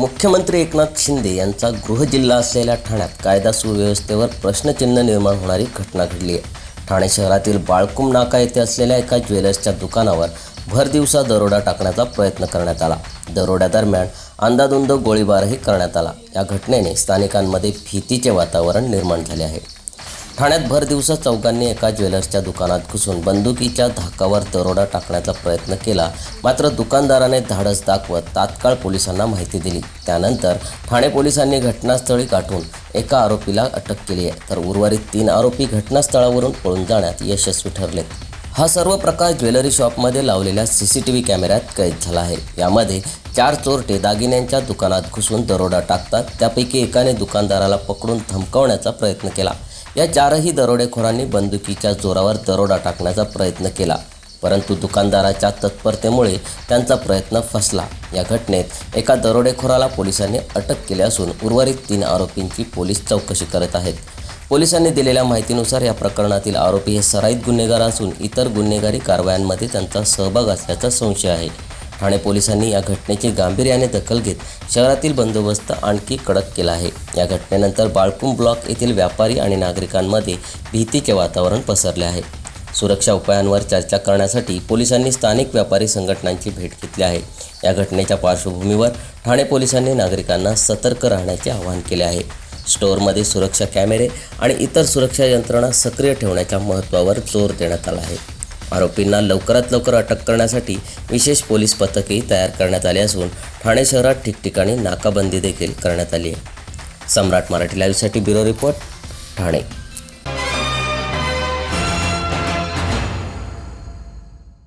मुख्यमंत्री एकनाथ शिंदे यांचा गृहजिल्हा असलेल्या ठाण्यात कायदा सुव्यवस्थेवर प्रश्नचिन्ह निर्माण होणारी घटना घडली आहे. ठाणे शहरातील बाळकुम नाका येथे असलेल्या एका ज्वेलर्सच्या दुकानावर भरदिवसा दरोडा टाकण्याचा प्रयत्न करण्यात आला. दरोड्यादरम्यान अंदाधुंद गोळीबारही करण्यात आला. या घटनेने स्थानिकांमध्ये भीतीचे वातावरण निर्माण झाले आहे. ठाण्यात भर दिवसा चौघांनी एका ज्वेलर्सच्या दुकानात घुसून बंदुकीच्या धाकावर दरोडा टाकण्याचा प्रयत्न केला. मात्र दुकानदाराने धाडस दाखवत तात्काळ पोलिसांना माहिती दिली. त्यानंतर ठाणे पोलिसांनी घटनास्थळी गाठून एका आरोपीला अटक केली आहे. तर उर्वरित तीन आरोपी घटनास्थळावरून पळून जाण्यात यशस्वी ठरले. हा सर्व प्रकार ज्वेलरी शॉपमध्ये लावलेल्या सी सी टी व्ही कॅमेऱ्यात कैद झाला आहे. यामध्ये चार चोरटे दागिन्यांच्या दुकानात घुसून दरोडा टाकतात. त्यापैकी एकाने दुकानदाराला पकडून धमकावण्याचा प्रयत्न केला. या चारही दरोडेखोरांनी बंदुकीच्या जोरावर दरोडा टाकण्याचा प्रयत्न केला परंतु दुकानदाराच्या तत्परतेमुळे त्यांचा प्रयत्न फसला. या घटनेत एका दरोडेखोराला पोलिसांनी अटक केली असून उर्वरित तीन आरोपींची पोलीस चौकशी करत आहेत. पोलिसांनी दिलेल्या माहितीनुसार या प्रकरणातील आरोपी हे सराईत गुन्हेगार असून इतर गुन्हेगारी कारवायांमध्ये त्यांचा सहभाग असल्याचा संशय आहे. ठाणे पोलिसांनी या घटनेची गांभीर्याने दखल घेत शहरातील बंदोबस्त आणखी कडक केला आहे. या घटनेनंतर बाळकुम ब्लॉक येथील व्यापारी आणि नागरिकांमध्ये भीतीचे वातावरण पसरले आहे. सुरक्षा उपायांवर चर्चा करण्यासाठी पोलिसांनी स्थानिक व्यापारी संघटनांची भेट घेतली आहे. या घटनेच्या पार्श्वभूमीवर ठाणे पोलिसांनी नागरिकांना सतर्क राहण्याचे आवाहन केले आहे. स्टोअरमध्ये सुरक्षा कॅमेरे आणि इतर सुरक्षा यंत्रणा सक्रिय ठेवण्याच्या महत्त्वावर जोर देण्यात आला आहे. आरोपींना लवकरात लवकर अटक करण्यासाठी विशेष पोलीस पथकही तयार करण्यात आले असून ठाणे शहरात ठिकठिकाणी नाकाबंदी देखील करण्यात आली आहे. सम्राट मराठी लाईव्हसाठी ब्युरो रिपोर्ट ठाणे.